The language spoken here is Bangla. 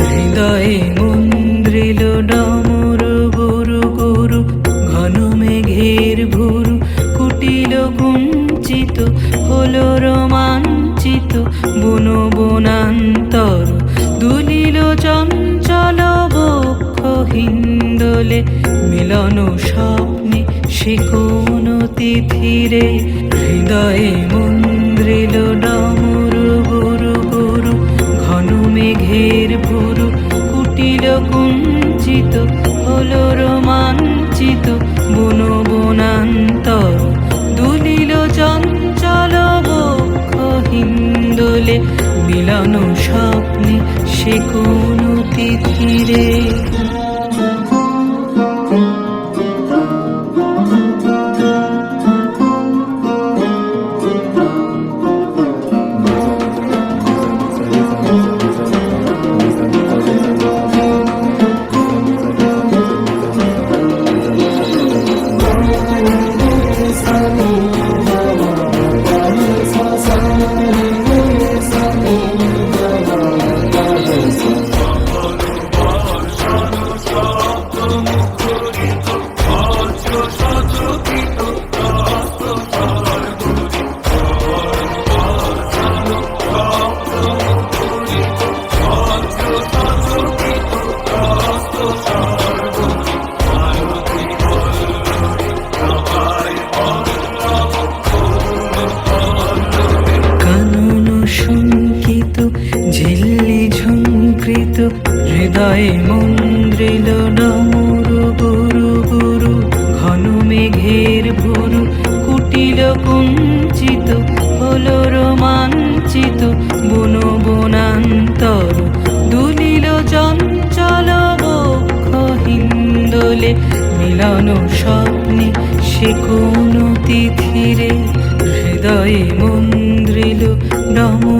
হৃদয়ে মন্দ্রিল ডমর গুরু গুরু হলো রোমাঞ্চিত, বন বনান্তর। দুলিল চঞ্চল বক্ষ হিন্দলে মিলন স্বপ্নে সে কোন তিথিরে হৃদয়ে মন্দ্রিল ডমরু গুরু গুরু, ঘন মেঘের ভুরু কুটিল কুঞ্চিত, হলো রোমাঞ্চিত, বুন বনা হিন্দোলে মিলানো স্বপ্নে সে কোন তিথিরে হৃদয়ে মন্দ্রিল ডমরু গুরু গুরু ঘন মেঘের ভুরু, কুটিল কুঞ্চিত, হল রোমাঞ্চিত, বন বনান্তর, দুলিল চঞ্চল হিন্দোলে, মিলন স্বপ্নে সে কোন তিথিরে, হৃদয়ে মন্দ্রিল ডমরু